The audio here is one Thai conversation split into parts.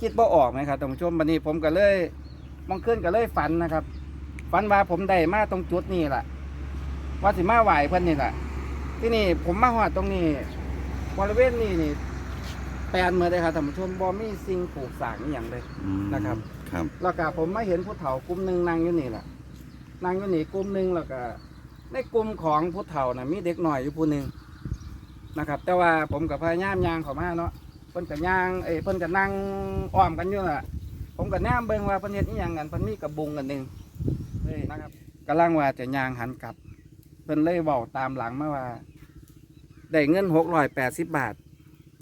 คิดบ่ออกไหมครับท่านผู้ชมวันนี้ผมก็เลยมองขึ้นก็เลยฝันนะครับ ฝันว่าผมได้มาตรงจุดนี้แหละว่าสิมาไหวเพิ่นนี่แหละที่นี่ผมมาหอดตรงนี้บริเวณนี้นี่แปลนเมื่อได้ครับท่านผู้ชมบ่มีสิ่งปลูกสร้างอหย่างเลยอืมนะครับ ครับ แล้วก็ผมมาเห็นผู้เฒ่ากลุ่มหนึ่งนั่งอยู่นี่แหละนั่งอยู่นี่กลุ่มหนึ่งแล้วก็ในกลุ่มของผู้เฒ่านะมีเด็กหน่อยอยู่ผู้หนึ่งนะครับ แต่ว่าผมกับพยายามยางเขามาเนาะเพิ่นกับยางเอ้ยเพิ่นกับนั่งอ้อมกันอยู่น่ะผมกับแนมเบิ่งว่าเพิ่นเฮ็ดอีหยังกันเพิ่นมีกระบุงกันหนึ่งเลยนะครับกำลังว่าจะยางหันกลับ เพิ่นเลยเว้าตามหลังมาว่าได้เงิน680บาท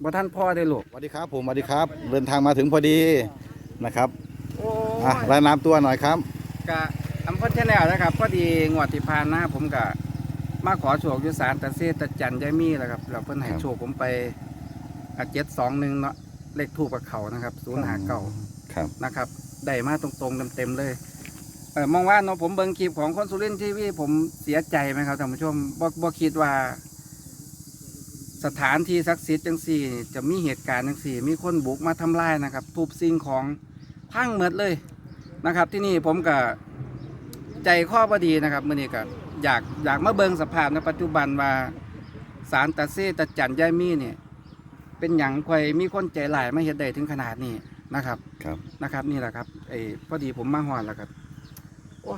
บ่ท่านพ่อได้ลูกสวัสดีครับผมสวัสดีครับ เดินทางมาถึงพอดีนะครับโอ้อะย รายนามตัวหน่อยครับกะอำเภอชาแนลนะครับพอดีงวดที่ผ่านมาผมกะมาขอโชคอยุสารตะเซตะจันยายมีแหละครับแล้วเพิ่นให้ครับโชคผมไป เจ็ดสองหนึ่งเนาะเลขถูกกับเขานะครับศูนย์หาเก่าครับนะครับได้มาตรงๆเต็มๆเลยเออมองว่าเนาะผมเบิ่งคลิปของคนสุรินทร์ทีวีผมเสียใจไหมครับท่านผู้ชมบ่บ่คิดว่า สถานที่ศักดิ์สิทธิ์จังสี่ จะมีเหตุการณ์จังสี่ มีคนบุกมาทำลายนะครับทุบสิ่งของพังหมดเลยนะครับ ที่นี่ผมก็ใจข้อบดีนะครับมื่อนี้ก็อยากอยากมาเบิงสภาพในปัจจุบันว่าสารตาเซตาจันยายมีเนี่ย เป็นอย่างคอยมีคนใจหลายมาเฮ็ดได้ถึงขนาดนี้นะครับ ครับ นะครับนี่แหละครับไอ้พอดีผมมาหอดแล้วครับโอ้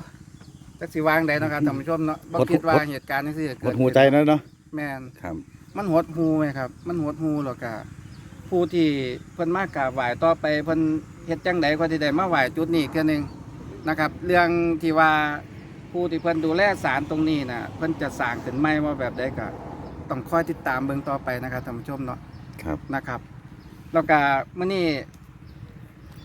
จักสิวางได้นาะครับท่านผู้ชมเนาะบ่หดหูคิดว่าเหตุการณ์นี้สิจะหเกิดดหูใจนะเนาะแม่น ครับ มันหดหูไหมครับ มันหดหูหรอกกะผู้ที่เพิ่นมากราบไหว้ต่อไปเพิ่นเฮ็ดจังไดก็สิได้มาไหว้จุดนี้อีกเทื่อหนึงนะครับ เรื่องที่ว่าผู้ที่เพิ่นดูแลศาลตรงนี้น่ะเพิ่นจะสร้างขึ้นใหม่ว่าแบบใดก็ต้องคอยติดตามเบิ่งต่อไปนะครับท่านผู้ชมเนาะ ครับนะครับ แล้วก็มื้อนี้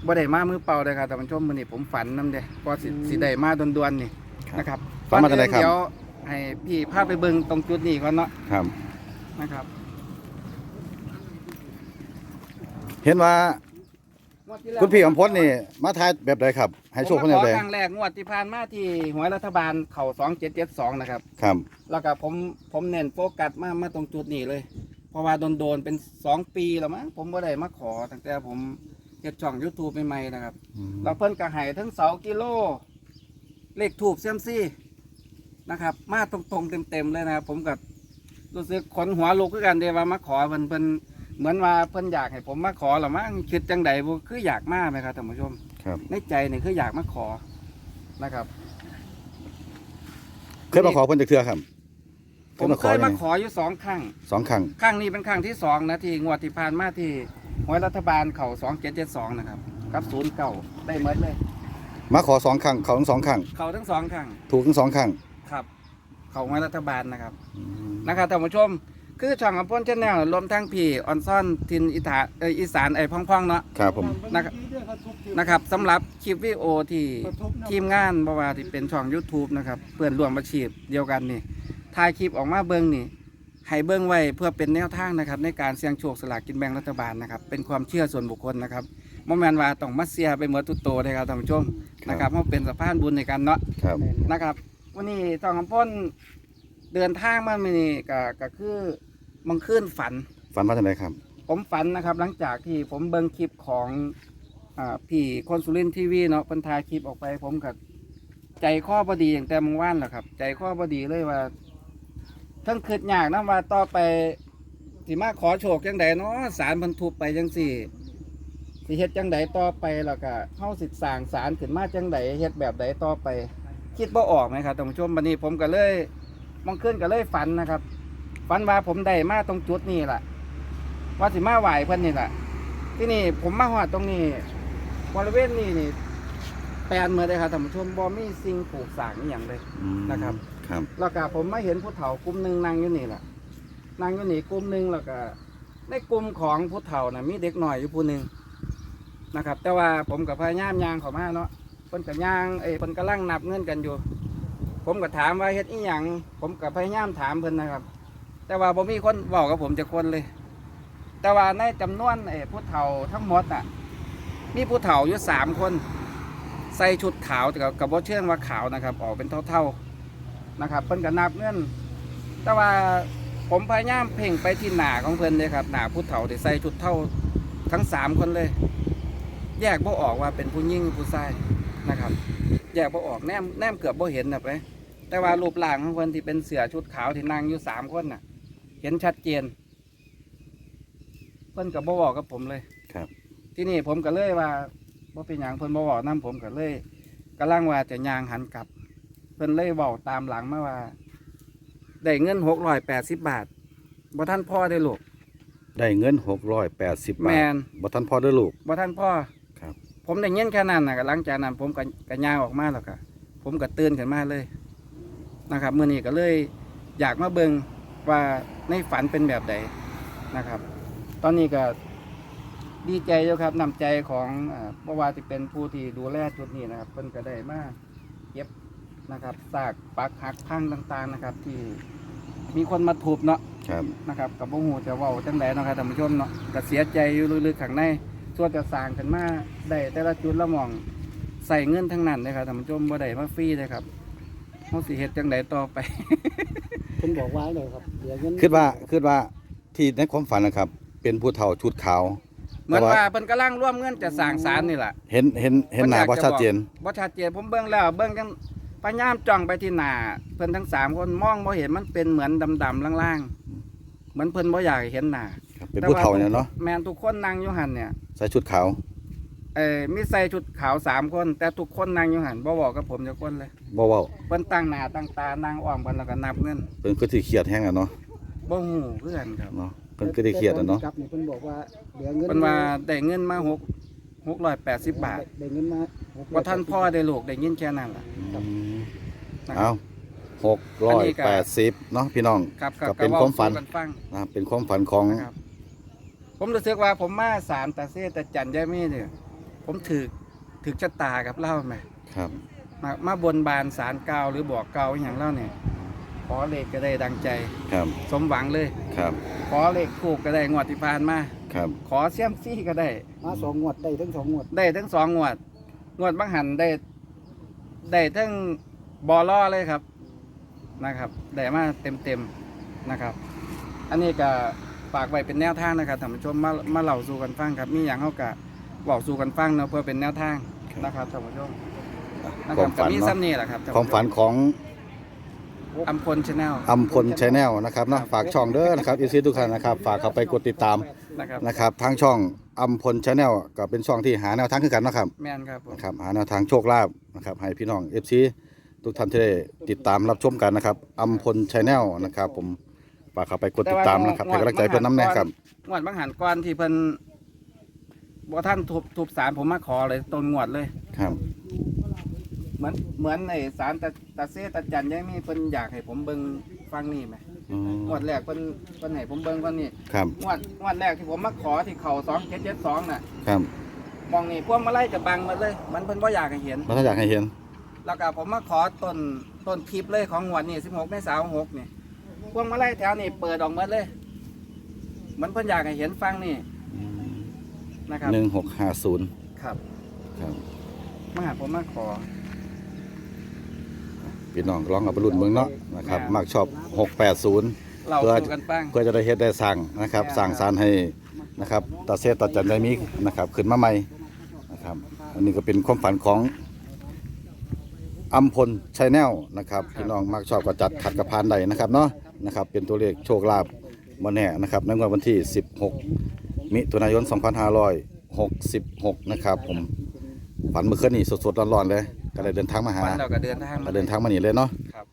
บ่ได้มามือเปล่าเลยครับท่านผู้ชมมื้อนี้ผมฝันนำเด้ก็สิสิได้มาด่วนๆนี่ครับนะครับฝันมาจากไหนครับเดี๋ยวให้พี่พาไปเบิ่งตรงจุดนี้ก่อนเนาะครับนะครับ เห็นว่าคุณพี่อมพลนี่มาทายแบบใดครับ ให้โชคผเพิ่มนมาแบบขอใดครั้งแรกงวดที่ผ่านมาที่หวยรัฐบาลเข่าสองเจ็ดเจ็ดสองนะครับ ครับ แล้วก็ผมผมเน้นโฟกัสมามาตรงจุดนี้เลย เพราะว่าโดนโดนๆเป็นสองปีแล้วมั้งผมก็ได้มาขอตั้งแต่ผมเก็บช่อง YouTube ใหม่ๆนะครับอืมเราเพิ่นกระหายทั้งเสากิโล เลขถูกเซียมซี่นะครับ มาตรงๆเต็มๆเลยนะครับผมก็รู้สึกขนหัวลุกคือกันเดว่ามาขอเพิ่นเพิ่นเหมือนว่าเพิ่นอยากให้ผมมาขอหรือมั้งคิดจังใดบ่คืออยากมาไหมครับท่านผู้ชมครับในใจนี่คืออยากมาขอนะครับ เคยมาขอเพิ่นจากเทือครับ ผมเคยมาขออยู่สองครั้งสองครั้งครั้งนี้เป็นครั้งที่สองนะที่งวดที่ผ่านมาที่หวยรัฐบาลเข่าสองเจ็ดเจ็ดสองนะครับกับศูนย์เก่าได้เมดเลย มาขอสองครั้งเขาทั้งสองครั้งเข่าทั้งสองครั้งถูกทั้งสองครั้งครับ เข่าหวยรัฐบาลนะครับอืมนะครับท่านผู้ชมคือช่องของพ้นชแนลรวมทั้งพี่ออนซ่อนทินอิถาเอ่ออีสานไอ้พ่องๆเนาะครับผมนะครับนะครับสำหรับคลิปวิดีโอที่ทีมงานบว่าที่เป็นช่อง YouTube นะครับเพื่อนร่วมอาชีพเดียวกันนี่ ถ่ายคลิปออกมาเบิ้งนี่ให้เบิ้งไว้เพื่อเป็นแนวทางนะครับ ในการเสี่ยงโชคสลากกินแบ่งรัฐบาลนะครับเป็นความเชื่อส่วนบุคคลนะครับโมแมนว่าต้องมาเสียไปเหมือนตุโตเลยครับท่านผู้ชมนะครับเพราะเป็นสะพานบุญในการเนาะครับนะครับ วันนี้ช่องของพ้นเดินทางมามื่อนี้ก็ก็คือมังคืนฝัน ฝันว่าจังไดครับ ผมฝันนะครับ หลังจากที่ผมเบิ่งคลิปของอาพี่คนสุรินทร์ทีวีเนาะเพิ่นถ่ายคลิปออกไปผมกับใจข้อบดีอย่างแต่เมองว่านแหละครับ ใจข้อบดีเลยว่า ทั้งคิดยากนะว่าต่อไปสิมาขอโชคจังใดเนาะสารบรรทุบไปจังสี่สิเฮ็ดจังใดต่อไปแล้วก็เฮาสิสร้างสารขึ้นมาจังใดเฮ็ดแบบใดต่อไป คิดบ่ออกไหมครับท่านผู้ชมวันนี้ผมก็เลยมองขึ้นก็เลยฝันนะครับฝันว่าผมได้มาตรงจุดนี้แหละว่าสิมาไหวเพิ่อนนี่แหละที่นี่ผมมาหอดตรงนี้บริเวณนี้นี่แปลนเมื่อได้ครับท่านผู้ชมบ่มีสิ่งปลูกสร้างอย่างเลยนะครับ ครับแล้วก็ผมมาเห็นผู้เฒ่ากลุ่มหนึ่งนั่งอยู่นี่แหละนั่งอยู่นี่กลุ่มหนึ่งแล้วก็ในกลุ่มของผู้เฒ่าน่ะมีเด็กหน่อยอยู่ผู้หนึ่งนะครับ แต่ว่าผมกับพยายามยางเขามาเนาะเพิ่นกับย่างเอ้ยเพิ่นกำลังนับเงินกันอยู่ ผมก็ถามว่าเฮ็ดอีหยังผมกับพยายามถามเพิ่นนะครับ แต่ว่าบ่มีคนบอกกับผมจะคนเลย แต่ว่าในจำนวนไอ้ผู้เฒ่าทั้งหมดอะมีผู้เฒ่าอยู่สามคน ใส่ชุดขาวแต่กับกับว่าเชื่องว่าขาวนะครับ ออกเป็นเท่าๆ นะครับเพิ่นก็นับเงินแต่ว่าผมพยายามเพ่งไปที่หน้าของเพิ่นเลยครับหน้าผู้เฒ่าที่ใส่ชุดเท่าทั้งสามคนเลย แยกบ่ออกว่าเป็นผู้หญิงหรือผู้ชายนะครับ แยกบ่ออกแนมแนมเกือบบ่เห็นนะไปแต่ว่ารูปร่างของคนที่เป็นเสือชุดขาวที่นั่งอยู่สามคนน่ะ เห็นชัดเจน เพิ่นกับบ่บอกกับผมเลยครับ ที่นี่ผมก็เลยว่าบ่เป็นหยังเพิ่นบ่บอกนํผมก็เลยกำลังว่าจะย่างหันกลับเพิ่นเลยบอกตามหลังมาว่าได้เงิน680บาทบ่ท่านพ่อได้ลูกได้เงิน680บาแมทนบ่ทันพอเด้อลูกบ่ท่านพ่อครับ ผมได้เงินแค่นั้นน่ะก็หลังจากนั้นผมก็ก็ย่างออกมาแล้วก็ผมก็ตื่นขึ้นมาเลยนะครับมื้อนี้ก็เลยอยากมาเบิ่งว่าในฝันเป็นแบบใดนะครับ ตอนนี้ก็ดีใจอยู่ครับนำใจของเอ่อเพราะว่าที่เป็นผู้ที่ดูแลจุดนี้นะครับเพิ่นก็ได้มาเก็บ นะครับซากปักหักพังต่างๆนะครับ ที่มีคนมาทุบเนาะครับนะครับกับบ่ฮู้จะเว้าจังไดเนาะครับท่านผู้ชมเนาะก็เสียใจอยู่ลึกๆข้างในส่วนจะสร้างขึ้นมาได้แต่ละจุดละหม่องใส่เงินทั้งนั้นเลยครับท่านผู้ชมบ่ได้มาฟรีเลยครับเฮาสิเฮ็ดจังไดต่อไปคุณบอกว่าเลยครับเดี๋ยวเงินคิดว่าคิดว่าที่ในความฝันนะครับ เป็นผู้เฒ่าชุดขาว เหมือนแต่ว่าว่าเพิ่นกำลังร่วมเงินจะสร้างศาลนี่แหละเห็นเห็นเห็นหน้าบ่ชัดเจนบ่ชัดเจนผมเบิ่งแล้วเบิ่งจัง พยายามจ้องไปที่หน้าเพิ่นทั้งสามคนมองบ่เห็นมันเป็นเหมือนดำๆล่างๆเหมือนเพิ่นบ่อยากให้เห็นหน้าครับเป็นผู้เฒ่าเนี่ยเนาะแม่นทุกคนนั่งอยู่หั่นเนี่ยใส่ชุดขาวเอ่อมีใส่ชุดขาวสามคน แต่ทุกคนนั่งอยู่หั่นบ่บอกกับผมจักคนเลยบ่เว้าเพิ่นตั้งหน้าตั้งตานั่งอ้อมกันแล้วก็นับเงินเพิ่นก็สิเครียดแฮงอะเนาะบ่ฮู้คือกันครับเนาะเพิ่นก็ได้เครียดอะเนาะครับนี่เพิ่นบอกว่าเดี๋ยวเงินเพิ่นว่าได้เงินมา 6 680บาทได้เงินมาว่าท่านพ่อได้ลูกได้ยินแค่นั้นล่ะ อืมนะคเอารับอันนี้ก็680เนาะพี่น้องครับก็เป็นความฝันก็เว้สู่กันฟังนะครับเป็นความฝันของนะครับ ผมรู้สึกว่าผมมาสารตาเซตาจันยายมี่เนี่ยผมถือถือชะตากับเล่าไหมครับมามาบนบานสารเกาวหรือบอกเกาวอหย่างเล่าเนี่ยขอเลขก็ได้ดังใจ ครับสมหวังเลย ครับ ขอเลขถูกก็ได้งวดที่ผ่านมา ครับ ขอเสียมซี่ก็ได้ มาสองงวดได้ทั้งสองงวดได้ทั้งสองงวด งวดบางหันได้ ได้ทั้งบอล่อเลยครับนะครับได้มาเต็มเต็มๆนะครับ อันนี้ก็ฝากไว้เป็นแนวทางนะครับท่านผู้ชมมามาเล่าสู่กันฟังครับ มีอย่างเขากะบอกสู่กันฟังเนาะเพื่อเป็นแนวทางนะครับท่านผู้ชมนะคครัวาบมก็ฝันมีเนาะซ้ำนี่แหละครับท่ความฝันของอัมพลชาแนล อัมพลชาแนลนะครับเนาะฝากช่องเด้อนะครับอีซีทุกท่านนะครับ ฝากเข้าไปกดติดตาม นะครับนะครับทางช่องอัมพลชาแนลก็เป็นช่องที่หาแนวทางคือกันนะครับแม่นครับผมนะครับหาแนวทางโชคลาภนะครับให้พี่น้องเอฟซีทุกท่านที่ได้ติดตามรับชมกันนะครับอัมพลชาแนลนะครับ ผมฝากเข้าไปกดติดตามนะครับให้กำลังใจเพื่อนน้ำแน่ครับงวดบางหันก่อนที่เพิ่นบ่ท่านทุบทุบสารผมมาขอเลยต้นงวดเลยครับ เหมือนเหมือนไอ้สารตาตาเซตาจันยังมีเพิ่นอยากให้ผมเบิ่งฟังนี่ไหมอืม งวดแรกเพิ่นเพิ่นให้ผมเบิ่งฟังนี่ครับ งวดงวดแรกที่ผมมาขอที่เขาสองเจ็ดเจ็ดสองน่ะครับมองนี่พวกมาไล่จะบังหมาเลย มันเพิ่นบ่อยากให้เห็นแล้วถ้าอยากให้เห็น แล้วก็ผมมาขอต้นต้นคลิปเลยของงวดนี่สิบหกเมษายนหกนี่พวกมาไล่แถวนี่เปิดออกหมาเลย มันเพิ่นอยากให้เห็นฟังนี่นะครับหนึ่งหกห้าศูนย์ครับ ครับมาหาผมมาขอ พี่น้องร้องกับรุ่นเมืองเนาะนะครับมักชอบหกแปดศูนย์เราเพื่อสู่กันฟังเพื่อจะได้เฮ็ดได้สั่งนะครับครับสั่งสารให้นะครับตาเซตาจันได้มีนะครับขึ้นมาใหม่นะครับอันนี้ก็เป็นความฝันของอัมพลชัยแนลนะครับพี่น้องมักชอบก็จัดขัดกระพานใดนะครับเนาะนะครับเป็นตัวเลขโชคลาภมาแน่นะครับในงวดวันที่ 16 มิถุนายน 2566 นะครับผมฝันเมื่อคืนนี้สดๆร้อนๆเลย ก็เลยเดินทางมาหาวันเราก็เดินทางก็เดินทางมานี่เลยเนาะครับ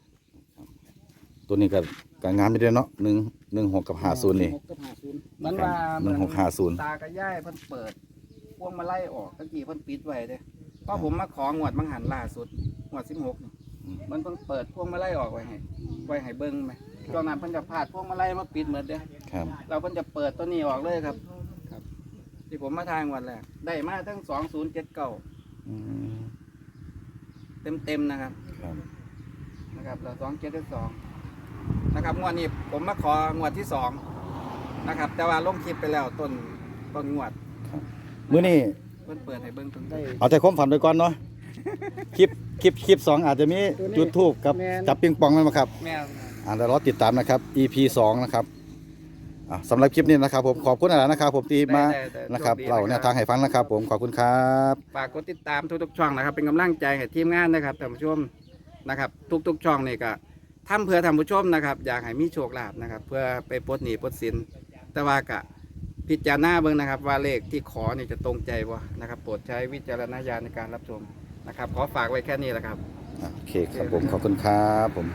ตัวนี้ก็การงานไม่ได้เนาะหนึ่งหนึ่งหกกับห้าศูนย์นี่หกกับห้าศูนย์มันว่าหนึ่งหกห้าศูนย์ตากับย่ายเพิ่นเปิดพวงมาไล่ออกตะกี้เพิ่นปิดไว้เด้เพราะผมมาของวดมังหันล่าสุดงวดสิบหกมันเพิ่งเปิดพวงมาไล่ออกไว้ให้ไว้ให้เบิ่งไหมตอนนั้นเพิ่นจะพาดพวงมาไล่มาปิดหมดเด้ครับเราเพิ่นจะเปิดตัวนี้ออกเลยครับ ครับ ที่ผมมาทางวันแรกได้มาทั้งสองศูนย์เจ็ดเก้าอืม เต็มเต็มๆนะครับ ครับ นะครับเราสองเจ็ดสองนะครับงวดนี้ผมมาของวดที่สองนะครับ แต่ว่าลงคลิปไปแล้วต้นต้นงวดมื้อนี้เพิ่นเปิดให้เบิ่งเพิ่นได้ เอาใจความฝันไปก่อนเนาะ คลิป คลิป คลิปสองอาจจะมีจุดทูบกับแม่นจับปิงปองไหมครับแม่น อ่าเดี๋ยวรอติดตามนะครับ EP สองนะครับ อะสำหรับคลิปนี้นะครับผมขอบคุณอะไรนะครับผมที่มาได้ได้ได้นะครับโชคดีเราเนี่ยทางให้ฟังนะครับ ผมขอบคุณครับ ฝากกดติดตามทุกๆช่องนะครับ เป็นกำลังใจให้ทีมงานนะครับท่านผู้ชมนะครับ ทุกๆช่องนี่ก็ทำเพื่อท่านผู้ชมนะครับ อยากให้มีโชคลาภนะครับ เพื่อไปปลดหนี้ปลดสิน แต่ว่ากะพิจารณาเบิ่งนะครับ ว่าเลขที่ขอนี่จะตรงใจบ่นะครับโปรดใช้วิจารณญาณในการรับชมนะครับ ขอฝากไว้แค่นี้แหละครับอะโอเคครับผมขอบคุณครับผม